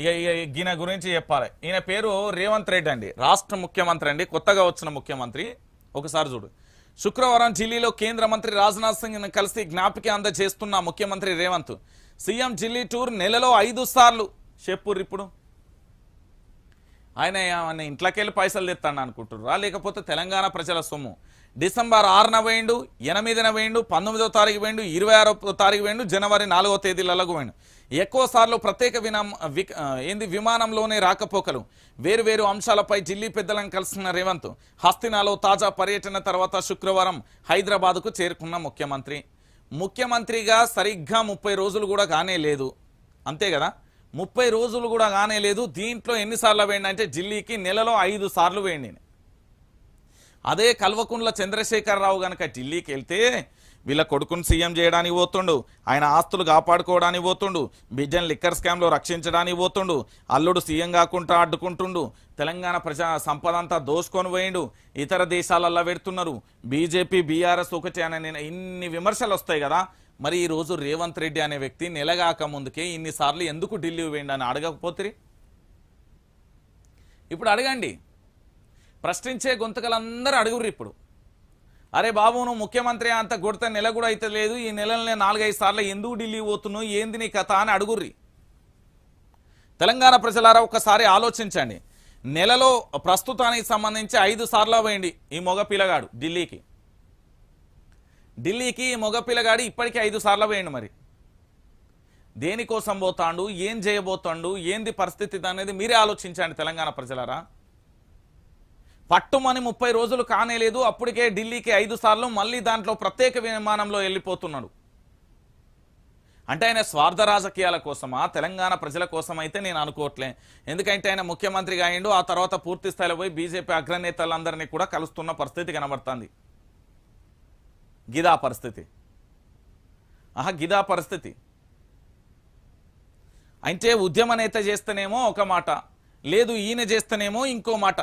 ఇక ఈయన గురించి చెప్పాలి. ఈయన పేరు రేవంత్ రెడ్డి అండి. రాష్ట్ర ముఖ్యమంత్రి అండి. కొత్తగా వచ్చిన ముఖ్యమంత్రి. ఒకసారి చూడు. శుక్రవారం ఢిల్లీలో కేంద్ర మంత్రి రాజ్నాథ్ సింగ్ కలిసి జ్ఞాపిక అందజేస్తున్న ముఖ్యమంత్రి రేవంత్. సీఎం ఢిల్లీ టూర్ నెలలో ఐదు సార్లు. చెప్పుర్రు ఇప్పుడు. ఆయన ఆయన ఇంట్లోకెళ్ళి పైసలు తెస్తాను అనుకుంటున్నారా? లేకపోతే తెలంగాణ ప్రజల సొమ్ము. డిసెంబర్ ఆరున వేయండు ఎనిమిదిన వేయండు పంతొమ్మిదో తారీఖు వేయండు ఇరవై ఆరో తారీఖు వేయండు జనవరి నాలుగో తేదీలకు వేయండు. ఎక్కువ సార్లు ప్రత్యేక వినామ వి ఏంది విమానంలోనే రాకపోకలు. వేరు వేరు అంశాలపై ఢిల్లీ పెద్దలను కలిసిన రేవంత్ హస్తినాలో తాజా పర్యటన తర్వాత శుక్రవారం హైదరాబాద్కు చేరుకున్న ముఖ్యమంత్రి. ముఖ్యమంత్రిగా సరిగ్గా ముప్పై రోజులు కూడా కానే లేదు. అంతే కదా? ముప్పై రోజులు కూడా కానే లేదు. దీంట్లో ఎన్నిసార్లు వేయండి అంటే ఢిల్లీకి నెలలో ఐదు సార్లు వేయండి అదే కల్వకుండ్ల చంద్రశేఖరరావు గనక ఢిల్లీకి వెళ్తే వీళ్ళ కొడుకుని సీఎం చేయడానికి పోతుండు ఆయన ఆస్తులు కాపాడుకోవడానికి పోతుండు బిడ్డను లిక్కర్ స్కామ్లో రక్షించడానికి పోతుండు అల్లుడు సీఎం కాకుండా అడ్డుకుంటుండు తెలంగాణ ప్రజా సంపద అంతా దోసుకొని పోయిండు ఇతర దేశాలల్లో పెడుతున్నారు బీజేపీ బీఆర్ఎస్ ఒకటి అని నేను ఇన్ని విమర్శలు వస్తాయి కదా మరి ఈ రోజు రేవంత్ రెడ్డి అనే వ్యక్తి నెలగాక ముందుకే ఇన్నిసార్లు ఎందుకు ఢిల్లీ వేయండి అని అడగకపోతే ఇప్పుడు అడగండి. ప్రశ్నించే గొంతుకలందరూ అడుగురు ఇప్పుడు. అరే బాబు నువ్వు ముఖ్యమంత్రి అంత కొడితే నెల కూడా అయితే లేదు ఈ నెలలనే నాలుగైదు సార్లు ఎందుకు ఢిల్లీ పోతున్నావు ఏంది నీ కథ అని అడుగుర్రి. తెలంగాణ ప్రజలారా ఒక్కసారి ఆలోచించండి. నెలలో ప్రస్తుతానికి సంబంధించి ఐదు సార్లు పోయింది ఈ మగ పిల్లగాడు ఢిల్లీకి. ఢిల్లీకి మగపిల్లగాడి ఇప్పటికీ ఐదు సార్లు వేయండి మరి. దేనికోసం పోతాండు? ఏం చేయబోతాండు? ఏంది పరిస్థితి అనేది మీరే ఆలోచించండి తెలంగాణ ప్రజలరా. పట్టుమని ముప్పై రోజులు కానేలేదు అప్పటికే ఢిల్లీకి ఐదు సార్లు మళ్ళీ దాంట్లో ప్రత్యేక విమానంలో వెళ్ళిపోతున్నాడు. అంటే ఆయన స్వార్థ రాజకీయాల కోసమా? తెలంగాణ ప్రజల కోసం అయితే నేను అనుకోవట్లే. ఎందుకంటే ఆయన ముఖ్యమంత్రిగా అయిండు ఆ తర్వాత పూర్తి స్థాయిలో పోయి బీజేపీ అగ్రనేతలందరినీ కూడా కలుస్తున్న పరిస్థితి కనబడుతుంది. గిదా పరిస్థితి. ఆహా గిదా పరిస్థితి. అంటే ఉద్యమ నేత చేస్తేనేమో ఒక మాట లేదు ఈయన చేస్తేనేమో ఇంకో మాట.